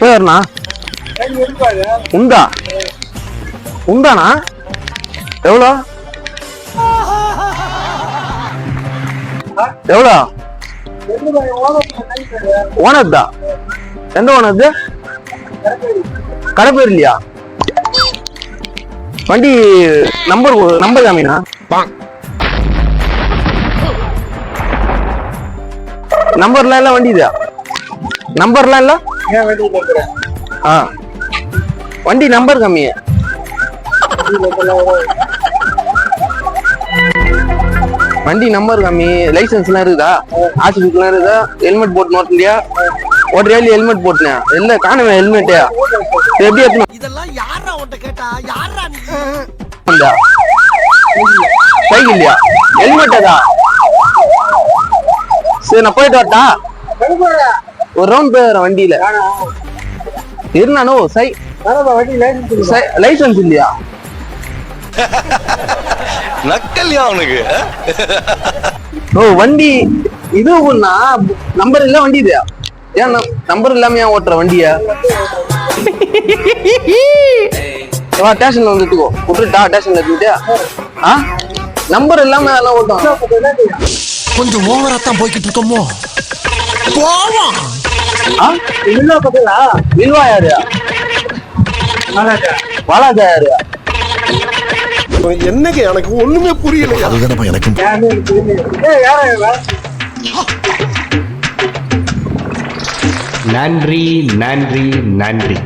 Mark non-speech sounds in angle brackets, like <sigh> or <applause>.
பேர்ண்ணா உண்டா? உண்டாண்ணா எவ்வளோ? எவ்வளோ? ஓனர்தா எந்த ஓனர்து கடை பேர் இல்லையா வண்டி நம்பர் நம்பர் காமினா நம்பர்லாம் இல்ல வண்டி இதா. நம்பர்லாம் இல்ல? ஆ. வண்டி நம்பர் கம்மி. வண்டி நம்பர் கம்மி. லைசன்ஸ்லாம் இருக்குதா? ஆர்சி புக்லாம் இருக்குதா? ஹெல்மெட் போட்டு நோட்டலையா ஓட்டுறியா இல்லையா ஹெல்மெட் போட்டுனேன் இல்ல காணுமே ஹெல்மெட்டே எப்படி எடுத்துன்னு இதெல்லாம் யாரா உன்ட்ட கேட்டா? யாரா நீ? சைக்கிள் இல்லையா சரி நான் போயிட்டு வரட்டா? ஒரு ரவுண்ட் போயிடுறேன் வண்டியில. இருந்தானோ சை சை- லைசன்ஸ் இல்லையா? நக்கல்யா அவனுக்கு. ஓ வண்டி இது ஒண்ணா? நம்பர் இல்ல வண்டி இது? ஏன் நம்பர் இல்லாம ஏன் ஓட்டுற வண்டிய? <laughs> வா ஸ்டேஷன்ல வந்துட்டுக்கோ விட்டுட்டா ஸ்டேஷன்ல எடுத்துக்கிட்டே ஆ? நம்பர் இல்லாம அதெல்லாம் ஓட்டும்? கொஞ்சம் ஓவரா தான் போய்கிட்டு இருக்கோமோ? போவோம். ஆ? வில்வா யாரு? வாலாஜா யாரு? என்னங்க எனக்கு ஒண்ணுமே புரியல அதுதானப்பா எனக்கும் நன்றி நன்றி நன்றி.